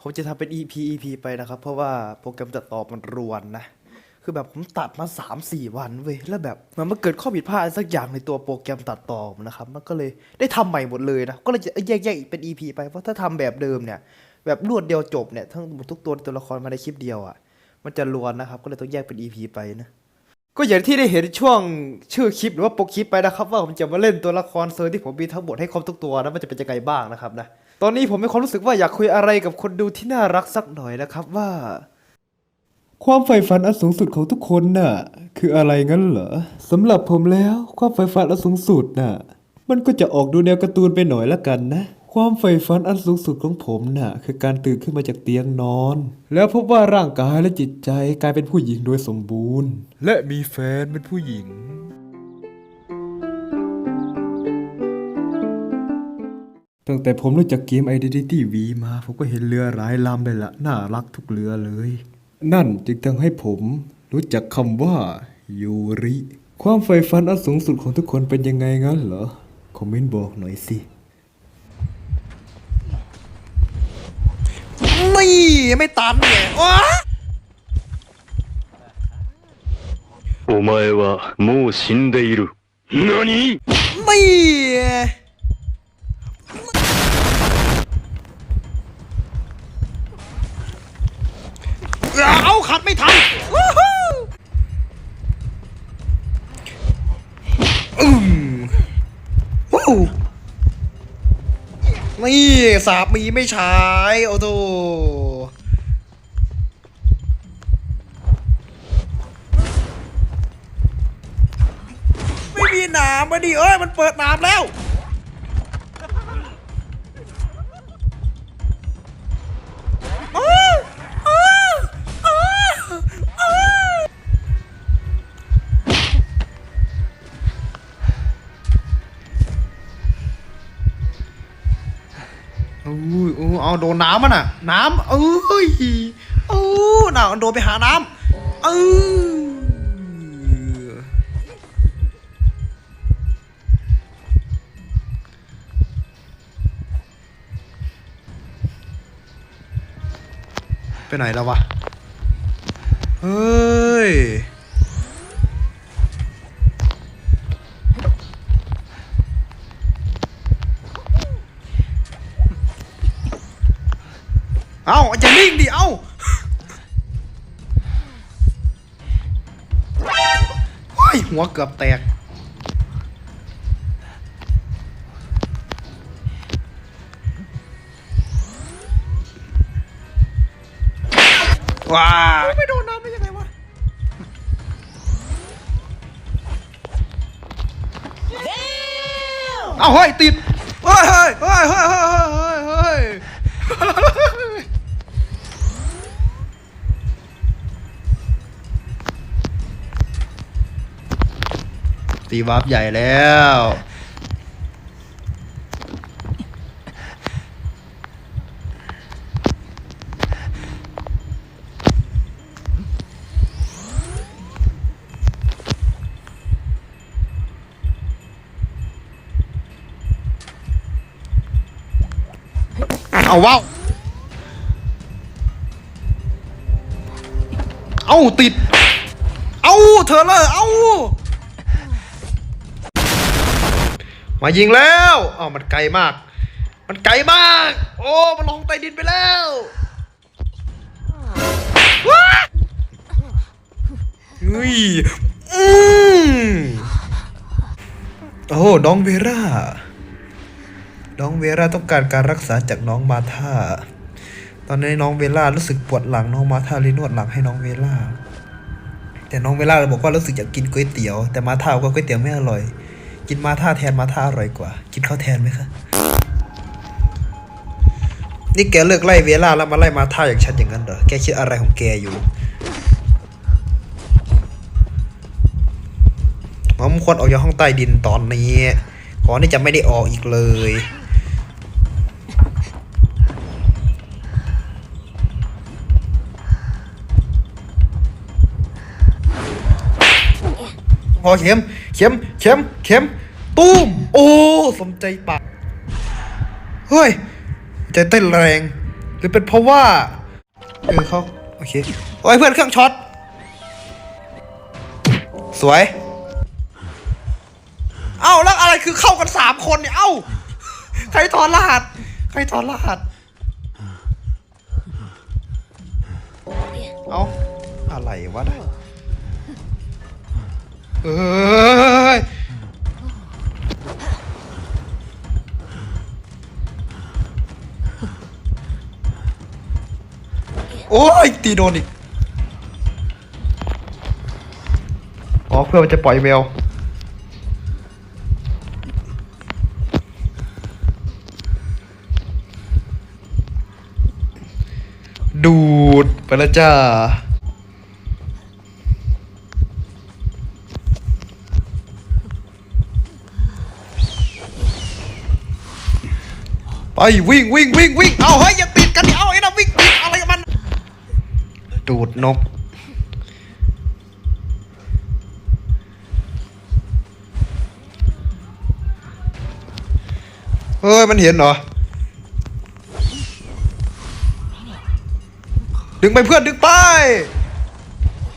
ผมจะทำเป็น EP EP ไปนะครับ เพราะว่าโปรแกรมตัดต่อมันรวนนะ คือแบบผมตัดมา 3 4 วันเว้ยแล้วแบบมันมาเกิดข้อผิดพลาดสักอย่างในตัวโปรแกรมตัดต่อผมนะครับ มันก็เลยได้ทำใหม่หมดเลยนะ ก็เลยจะแยกๆอีกเป็น EP ไป เพราะถ้าทำแบบเดิมเนี่ย แบบรวดเดียวจบเนี่ยทั้งหมดทุกตัวตัวละครมาในคลิปเดียวอะ มันจะรวนนะครับ ก็เลยต้องแยกเป็น EP ไปนะก็อย่างที่ได้เห็นช่วงชื่อคลิปหรือว่าโปรคลิปไปนะครับ ว่าผมจะมาเล่นตัวละครเซอร์ที่ผมมีทั้งหมดให้ครบทุกตัวนะมันจะเป็นยังไงบ้างนะครับนะ ตอนนี้ผมมีความรู้สึกว่าอยากคุยอะไรกับคนดูที่น่ารักสักหน่อยนะครับว่า ความใฝ่ฝันอันสูงสุดของทุกคนน่ะ คืออะไรงั้นเหรอสำหรับผมแล้ว ความใฝ่ฝันอันสูงสุดน่ะ มันก็จะออกดูแนวการ์ตูนไปหน่อยละกันนะ ความใฝ่ฝันอันสูงสุดของผมน่ะ คือการตื่นขึ้นมาจากเตียงนอน แล้วพบว่าร่างกายและจิตใจกลายเป็นผู้หญิงโดยสมบูรณ์ และมีแฟนเป็นผู้หญิง งแต่ผมรู้จักเกม Identity V มา ผมก็เห็นเรือหลายลำเลยละน่ารักทุกเรือเลย นั่นจึงทำให้ผมรู้จักคำว่า ยูริ ความใฝ่ฝันอันสูงสุดของทุกคนเป็นยังไงงั้นเหรอ คอมเมนต์บอกหน่อยสิ นี่ไม่ตันเนี่ยว้า お前はもう死んでいる。何 นี่ เอาขัดไม่ทันอืมวู้นี่สาบมีไม่ใช้โอ้โตไม่มีนามมาดิเอ้ย มันเปิดนามแล้ว เอาโดนน้ำมันอะ น้ำเอ้ยเอ้น่ะโดนไปหาน้ำเออไปไหนแล้ววะ เฮ้ย เอาจะนิ่งดิเอาเฮ้ยหัวเกือบแตก ว้าไม่โดนน้ำได้ยังไงวะ เอาเฮ้ยติด เฮ้ยเฮ้ยเฮ้ยเฮ้ยเฮ้ยเฮ้ย ตีวาร์ปใหญ่แล้ว เอาว้าว เอาติด เอาเธอเลยเอา มายิงแล้วอ้าวมันไกลมาก มันไกลมาก โอ้ มันลงใต้ดินไปแล้วว้าเฮ้ยอืมโอ้น้องเวราน้องเวราต้องการการรักษาจากน้องมาธาตอนนี้น้องเวล่ารู้สึกปวดหลังน้องมาธาเลยนวดหลังให้น้องเวล่าแต่น้องเวล่าบอกว่ารู้สึกอยากกินก๋วยเตี๋ยว แต่มาธากว่าก๋วยเตี๋ยวไม่อร่อย กินมาท่าแทนมาท่าอร่อยกว่า กินข้าวแทนไหมคะ นี่แกเลิกไล่เวล่าแล้วมาไล่มาท่าอย่างฉันอย่างนั้นเหรอ แกคิดอะไรของแกอยู่ผมควรออกจากห้องใต้ดินตอนนี้ก่อนที่จะไม่ได้ออกอีกเลย พอเข็ม เข็ม เข็ม เข็ม ตุ้ม โอ้ สมใจปากเฮ้ย ใจเต้นแรง หรือเป็นเพราะว่า เออเขาโอเค โอ้ยเพื่อนเครื่องช็อต สวย เอ้าแล้วอะไรคือเข้ากันสามคนเนี่ย เอ้า ใครถอนรหัส ใครถอนรหัส เอ้าอะไรวะนะ เอ้ยโอ้ยตีโดนอีก อ๋อเพื่อมันจะปล่อยแมว ดูดไปแล้วจ้า ไปวิ่งวิ่งวิ่งวิ่งเอาเฮ้ยอย่าติดกันดิเอาไอ้นะวิ่งติดอะไรกับมัน ดูดนกเฮ้ยมันเห็นเหรอ ดึงไปเพื่อนดึงไป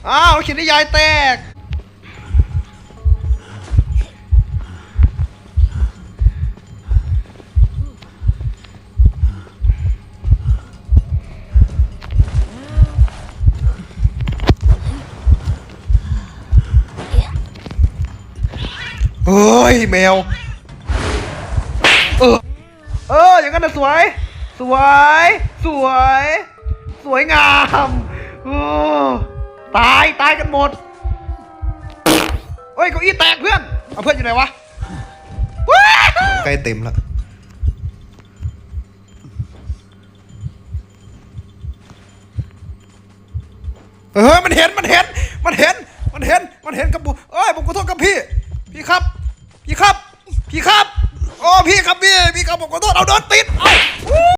อ้าวเขียนนิยายแตก ยแมว เออ เออ อย่างนั้นนะสวย สวย สวย สวยงามอตาย ตายกันหมดเฮ้ยเก้าอี้แตกเพื่อน เอาเพื่อนอยู่ไหนวะใกล้เต็มแล้วเฮ้ยมันเห็น มันเห็น มันเห็น มันเห็น มันเห็นกับบุเอ้ยผมขอโทษครับพี่ พี่ครับ พี่ครับ พี่ครับ โอ้พี่ครับพี่ พี่ครับผมขอโทษเอาโดนติด เอา